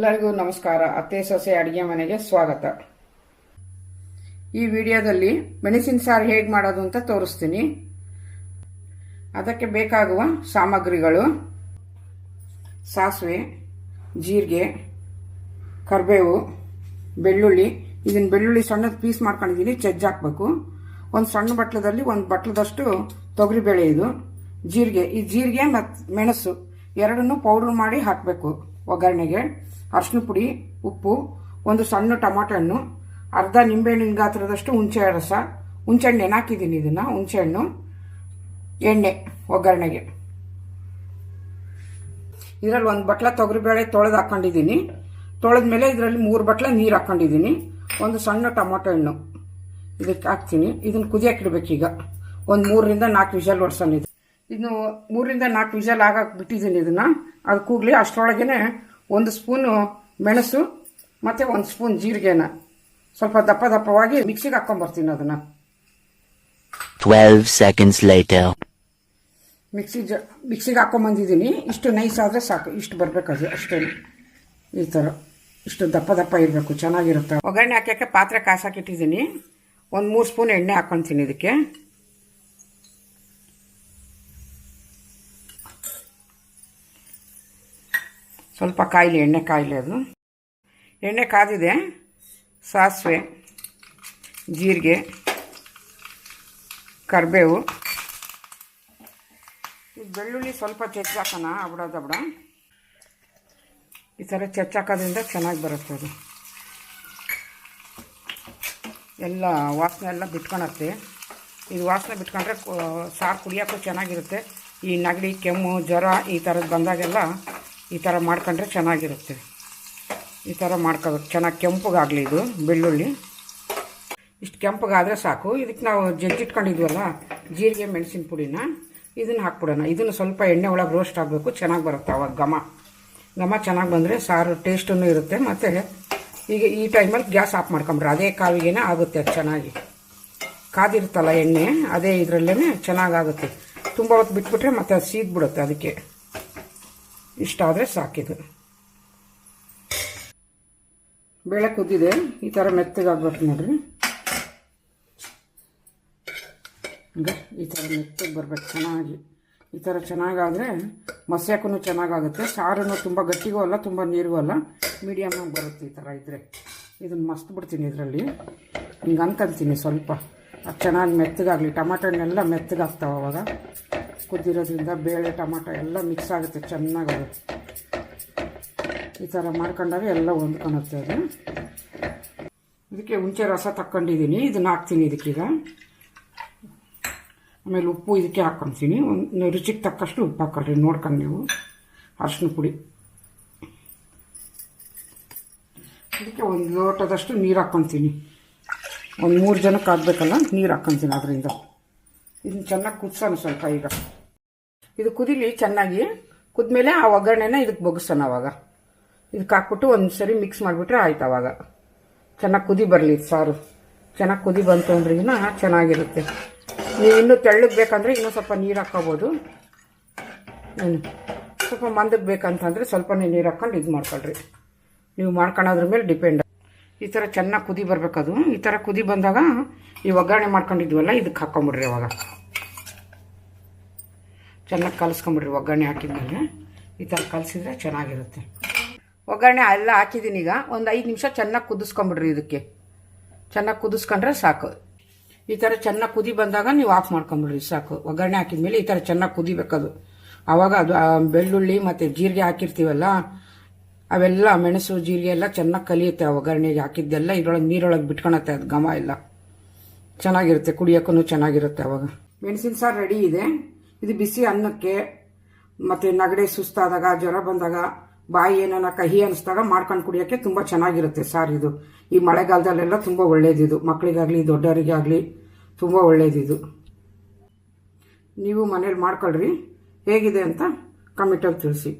ಎಲ್ಲರಿಗೂ ನಮಸ್ಕಾರ. ಅತ್ತೆ, ಸೊಸೆ, ಅಡುಗೆ ಮನೆಗೆ ಸ್ವಾಗತ. ಈ ವಿಡಿಯೋದಲ್ಲಿ ಮೆಣಸಿನ ಸಾರು ಹೇಗೆ ಮಾಡೋದು ಅಂತ ತೋರಿಸ್ತೀನಿ. ಅದಕ್ಕೆ ಬೇಕಾಗುವ ಸಾಮಗ್ರಿಗಳು. ಸಾಸಿವೆ, ಜೀರಿಗೆ, ಕರಿಬೇವು, ಬೆಳ್ಳುಳ್ಳಿ. ಇದನ್ನ ಬೆಳ್ಳುಳ್ಳಿ ಸಣ್ಣದ ಪೀಸ್ ಮಾಡ್ಕೊಂಡಿದ್ದೀನಿ ಹಾಕ್ಬೇಕು. ಒಂದು ಸಣ್ಣ ಬಟ್ಲದಲ್ಲಿ ಒಂದು ಬಟ್ಲದಷ್ಟು ತೊಗರಿಬೇಳೆ ಇದು, ಜೀರಿಗೆ. ಈ ಜೀರಿಗೆ ಮತ್ತು ಮೆಣಸು ಎರಡನ್ನೂ ಪೌಡ್ರ್ ಮಾಡಿ ಹಾಕಬೇಕು. ಒಗ್ಗರಣೆಗೆ ಅರಿಶಿನ ಪುಡಿ, ಉಪ್ಪು, ಒಂದು ಸಣ್ಣ ಟೊಮಾಟೊ ಹಣ್ಣು ಅರ್ಧ ನಿಂಬೆಹಣ್ಣಿನ ಗಾತ್ರದಷ್ಟು ಹುಣಸೆ ರಸ, ಹುಣಸೆಹಣ್ಣು ಹಾಕಿದ್ದೀನಿ ಇದನ್ನು? ಹುಣಸೆಹಣ್ಣು, ಎಣ್ಣೆ ಒಗ್ಗರಣೆಗೆ. ಇದರಲ್ಲಿ ಒಂದು ಬಟ್ಲ ತೊಗರಿಬೇಳೆ ತೊಳೆದು ಹಾಕೊಂಡಿದ್ದೀನಿ. ತೊಳೆದ ಮೇಲೆ ಇದರಲ್ಲಿ ಮೂರು ಬಟ್ಲ ನೀರು ಹಾಕೊಂಡಿದ್ದೀನಿ. ಒಂದು ಸಣ್ಣ ಟೊಮಾಟೊ ಹಣ್ಣು ಇದಕ್ಕೆ ಹಾಕ್ತೀನಿ. ಇದನ್ನು ಕುದಿಯಕ್ಕೆ ಈಗ ಒಂದು ಮೂರರಿಂದ ನಾಲ್ಕು ವಿಷಲ್ ಹೊಡ್ಸೋಣ ಇದು. ಇನ್ನು ಮೂರಿಂದ ನಾಲ್ಕು ವಿಷಲ್ ಆಗಕ್ಕೆ ಬಿಟ್ಟಿದ್ದೀನಿ ಇದನ್ನು. ಅದು ಕೂಗಲಿ ಅಷ್ಟರೊಳಗೇನೆ ಒಂದು ಸ್ಪೂನು ಮೆಣಸು ಮತ್ತು ಒಂದು ಸ್ಪೂನ್ ಜೀರಿಗೆನ. ಸ್ವಲ್ಪ ದಪ್ಪ ದಪ್ಪವಾಗಿ ಮಿಕ್ಸಿಗೆ ಹಾಕ್ಕೊಂಬರ್ತೀನಿ ಅದನ್ನು. ಟ್ವೆಲ್ವ್ ಸೆಕೆಂಡ್ಸ್ ಲೈಟ್ ಮಿಕ್ಸಿ ಜ ಮಿಕ್ಸಿಗೆ ಹಾಕೊಂಬಂದಿದ್ದೀನಿ. ಇಷ್ಟು ನೈಸ್ ಆದರೆ ಸಾಕು. ಇಷ್ಟು ಬರಬೇಕದು ಅಷ್ಟೇ. ಈ ಥರ ಇಷ್ಟು ದಪ್ಪ ದಪ್ಪ ಇರಬೇಕು. ಚೆನ್ನಾಗಿರುತ್ತೆ. ಒಗ್ಗರಣೆ ಹಾಕೋಕ್ಕೆ ಪಾತ್ರೆ ಕಾಸಾಕಿಟ್ಟಿದ್ದೀನಿ ಒಂದು ಮೂರು ಸ್ಪೂನ್ ಎಣ್ಣೆ ಹಾಕ್ಕೊತೀನಿ ಇದಕ್ಕೆ. ಸ್ವಲ್ಪ ಕಾಯಿಲೆ, ಎಣ್ಣೆ ಕಾಯಿಲೆ ಅದು. ಎಣ್ಣೆ ಕಾದಿದೆ. ಸಾಸಿವೆ, ಜೀರಿಗೆ, ಕರಿಬೇವು. ಈ ಬೆಳ್ಳುಳ್ಳಿ ಸ್ವಲ್ಪ ಚೆಚ್ಚಾಕೋಣ ಅಬಡ ದಬಡ ಈ ಥರ ಚೆಚ್ಚಾಕೋದ್ರಿಂದ ಚೆನ್ನಾಗಿ ಬರುತ್ತೆ ಅದು. ಎಲ್ಲ ವಾಸನೆ ಎಲ್ಲ ಬಿಟ್ಕೊಳತ್ತೆ. ಇದು ವಾಸನೆ ಬಿಟ್ಕೊಂಡ್ರೆ ಸಾರು ಕುಡಿಯೋಕ್ಕೂ ಚೆನ್ನಾಗಿರುತ್ತೆ. ಈ ನೆಗಡಿ, ಕೆಮ್ಮು, ಜ್ವರ ಈ ಥರದ್ದು ಬಂದಾಗೆಲ್ಲ ಈ ಥರ ಮಾಡ್ಕೊಂಡ್ರೆ ಚೆನ್ನಾಗಿರುತ್ತೆ. ಈ ಥರ ಮಾಡ್ಕೋಬೇಕು ಚೆನ್ನಾಗಿ ಕೆಂಪಗಾಗಲಿ ಇದು, ಬೆಳ್ಳುಳ್ಳಿ. ಇಷ್ಟು ಕೆಂಪಗಾದರೆ ಸಾಕು. ಇದಕ್ಕೆ ನಾವು ಜಜ್ಜಿಟ್ಕೊಂಡಿದ್ವಲ್ಲ ಜೀರಿಗೆ, ಮೆಣಸಿನ ಪುಡಿನ, ಇದನ್ನು ಹಾಕ್ಬಿಡೋಣ. ಇದನ್ನು ಸ್ವಲ್ಪ ಎಣ್ಣೆ ಒಳಗೆ ರೋಸ್ಟ್ ಆಗಬೇಕು, ಚೆನ್ನಾಗಿ ಬರುತ್ತೆ ಅವಾಗ ಘಮ. ಘಮ ಚೆನ್ನಾಗಿ ಬಂದರೆ ಸಾರು ಟೇಸ್ಟೂ ಇರುತ್ತೆ. ಮತ್ತು ಈಗ ಈ ಟೈಮಲ್ಲಿ ಗ್ಯಾಸ್ ಆಫ್ ಮಾಡ್ಕೊಂಬ್ರೆ ಅದೇ ಕಾವಿಗೆನೇ ಆಗುತ್ತೆ ಅದು ಚೆನ್ನಾಗಿ. ಕಾದಿರುತ್ತಲ್ಲ ಎಣ್ಣೆ, ಅದೇ ಇದರಲ್ಲೇ ಚೆನ್ನಾಗಾಗುತ್ತೆ ತುಂಬ ಹೊತ್ತು ಬಿಟ್ಬಿಟ್ರೆ ಮತ್ತೆ ಅದು ಸೀದ್ಬಿಡುತ್ತೆ ಅದಕ್ಕೆ. ಇಷ್ಟಾದರೆ ಸಾಕಿದು. ಬೆಳೆ ಕುದ್ದಿದೆ. ಈ ಥರ ಮೆತ್ತಗಾಗ್ಬೇಕು ನೋಡ್ರಿ. ಹಂಗೆ ಈ ಥರ ಮೆತ್ತಗೆ ಬರ್ಬೇಕು ಚೆನ್ನಾಗಿ. ಈ ಥರ ಚೆನ್ನಾಗಾದರೆ ಮಸ್ಯಾಕೂ ಚೆನ್ನಾಗಾಗುತ್ತೆ. ಸಾರನ್ನು ತುಂಬ ಗಟ್ಟಿಗೂ ಅಲ್ಲ, ತುಂಬ ನೀರಿಗೂ ಅಲ್ಲ. ಮೀಡಿಯಮಾಗಿ ಬರುತ್ತೆ ಈ ಥರ ಇದ್ದರೆ ಇದನ್ನು ಮಸ್ತ್ ಬಿಡ್ತೀನಿ ಇದರಲ್ಲಿ. ಹಿಂಗೆ ಅಂತೀನಿ ಸ್ವಲ್ಪ. ಅದು ಚೆನ್ನಾಗಿ ಮೆತ್ತಗಾಗಲಿ. ಟಮಾಟೋನೆಲ್ಲ ಮೆತ್ತಗಾಗ್ತಾವೆ ಅವಾಗ. ಕುದ್ದಿರೋದ್ರಿಂದ ಬೇಳೆ, ಟೊಮಾಟೊ ಎಲ್ಲ ಮಿಕ್ಸ್ ಆಗುತ್ತೆ, ಚೆನ್ನಾಗದು. ಈ ಥರ ಮಾಡ್ಕೊಂಡಾಗ ಎಲ್ಲ ಹೊಂದ್ಕೊಳುತ್ತೆ ಅದು. ಇದಕ್ಕೆ ಹುಣಸೆ ರಸ ತಕ್ಕೊಂಡಿದ್ದೀನಿ, ಇದನ್ನ ಹಾಕ್ತೀನಿ ಇದಕ್ಕೀಗ. ಆಮೇಲೆ ಉಪ್ಪು ಇದಕ್ಕೆ ಹಾಕ್ಕೊತೀನಿ ಒಂದು ರುಚಿಗೆ ತಕ್ಕಷ್ಟು ಉಪ್ಪು ಹಾಕೊಳ್ರಿ, ನೋಡ್ಕೊಂಡು ನೀವು. ಅರಿಶಿನ ಪುಡಿ. ಇದಕ್ಕೆ ಒಂದು ಲೋಟದಷ್ಟು ನೀರು ಹಾಕ್ಕೊತೀನಿ ಒಂದು ಮೂರು ಜನಕ್ಕೆ ಆಗಬೇಕಲ್ಲ ನೀರು ಹಾಕ್ಕೊತೀನಿ ಅದರಿಂದ. ಇದನ್ನ ಚೆನ್ನಾಗಿ ಕುದಿಸೋಣ ಸ್ವಲ್ಪ ಈಗ. ಇದು ಕುದಿಲಿ ಚೆನ್ನಾಗಿ ಕುದ್ಮೇಲೆ ಆ ಒಗ್ಗರಣೆನ ಇದಕ್ಕೆ ಬೊಗಿಸೋಣ ಅವಾಗ. ಇದಕ್ಕೆ ಹಾಕ್ಬಿಟ್ಟು ಒಂದು ಸರಿ ಮಿಕ್ಸ್ ಮಾಡಿಬಿಟ್ರೆ ಆಯ್ತು ಅವಾಗ. ಚೆನ್ನಾಗಿ ಕುದಿ ಬರಲಿ ಸಾರು. ಚೆನ್ನಾಗಿ ಕುದಿ ಬಂತು ಅಂದ್ರೆ ಇನ್ನ ಚೆನ್ನಾಗಿರುತ್ತೆ. ನೀವು ಇನ್ನೂ ತೆಳ್ಳಗೆ ಬೇಕಂದ್ರೆ ಇನ್ನೂ ಸ್ವಲ್ಪ ನೀರು ಹಾಕ್ಕೋಬೋದು. ಸ್ವಲ್ಪ ಮಂದಕ್ಕೆ ಬೇಕಂತಂದರೆ ಸ್ವಲ್ಪನೇ ನೀರು ಹಾಕ್ಕೊಂಡು ಇದು ಮಾಡ್ಕೊಳ್ರಿ. ನೀವು ಮಾಡ್ಕೊಳೋದ್ರ ಮೇಲೆ ಡಿಪೆಂಡ್ ಈ ಥರ ಚೆನ್ನಾಗಿ ಕುದಿ ಬರಬೇಕದು. ಈ ಥರ ಕುದಿ ಬಂದಾಗ ಈ ಒಗ್ಗರಣೆ ಮಾಡ್ಕೊಂಡಿದ್ವಲ್ಲ ಇದಕ್ಕೆ ಹಾಕ್ಕೊಂಬಿಡ್ರಿ ಅವಾಗ. ಚೆನ್ನಾಗಿ ಕಲಿಸ್ಕೊಂಬಿಡ್ರಿ ಒಗ್ಗರಣೆ ಹಾಕಿದ್ಮೇಲೆ ಈ ಥರ ಕಲಸಿದ್ರೆ ಚೆನ್ನಾಗಿರುತ್ತೆ. ಒಗ್ಗರಣೆ ಎಲ್ಲ ಹಾಕಿದ್ದೀನಿ ಈಗ. ಒಂದು ಐದು ನಿಮಿಷ ಚೆನ್ನಾಗಿ ಕುದಿಸ್ಕೊಂಬಿಡ್ರಿ ಇದಕ್ಕೆ. ಚೆನ್ನಾಗಿ ಕುದಿಸ್ಕೊಂಡ್ರೆ ಸಾಕು. ಈ ಥರ ಚೆನ್ನಾಗಿ ಕುದಿ ಬಂದಾಗ ನೀವು ಆಫ್ ಮಾಡ್ಕೊಂಬಿಡ್ರಿ ಸಾಕು. ಒಗ್ಗರಣೆ ಹಾಕಿದ್ಮೇಲೆ ಈ ಥರ ಚೆನ್ನಾಗಿ ಕುದಿಬೇಕದು. ಆವಾಗ ಅದು ಬೆಳ್ಳುಳ್ಳಿ ಮತ್ತು ಜೀರಿಗೆ ಹಾಕಿರ್ತೀವಲ್ಲ ಅವೆಲ್ಲ ಮೆಣಸು ಜೀರಿಗೆ ಎಲ್ಲ ಚೆನ್ನಾಗಿ ಕಲಿಯುತ್ತೆ ಆ ಒಗ್ಗರಣೆಗೆ ಹಾಕಿದ್ದೆಲ್ಲ. ಇದ್ರೊಳಗೆ ನೀರೊಳಗೆ ಬಿಟ್ಕೊಳತ್ತೆ ಅದು ಘಮ ಎಲ್ಲ. ಚೆನ್ನಾಗಿರುತ್ತೆ ಕುಡಿಯೋಕ್ಕೂ ಚೆನ್ನಾಗಿರುತ್ತೆ ಅವಾಗ. ಮೆಣಸಿನ ಸಾರು ರೆಡಿ ಇದೆ. ಇದು ಬಿಸಿ ಅನ್ನಕ್ಕೆ ಮತ್ತು ನಗಡೆ ಸುಸ್ತಾದಾಗ, ಜ್ವರ ಬಂದಾಗ, ಬಾಯಿ ಏನಾನ ಕಹಿ ಅನಿಸಿದಾಗ ಮಾಡ್ಕೊಂಡು ಕುಡಿಯೋಕ್ಕೆ ತುಂಬ ಚೆನ್ನಾಗಿರುತ್ತೆ ಸಾರ್ ಇದು. ಈ ಮಳೆಗಾಲದಲ್ಲೆಲ್ಲ ತುಂಬ ಒಳ್ಳೇದಿದು ಮಕ್ಕಳಿಗಾಗಲಿ ದೊಡ್ಡವರಿಗಾಗಲಿ ತುಂಬ ಒಳ್ಳೇದಿದು ನೀವು ಮನೇಲಿ ಮಾಡ್ಕೊಳ್ರಿ. ಹೇಗಿದೆ ಅಂತ ಕಮೆಂಟಲ್ಲಿ ತಿಳಿಸಿ.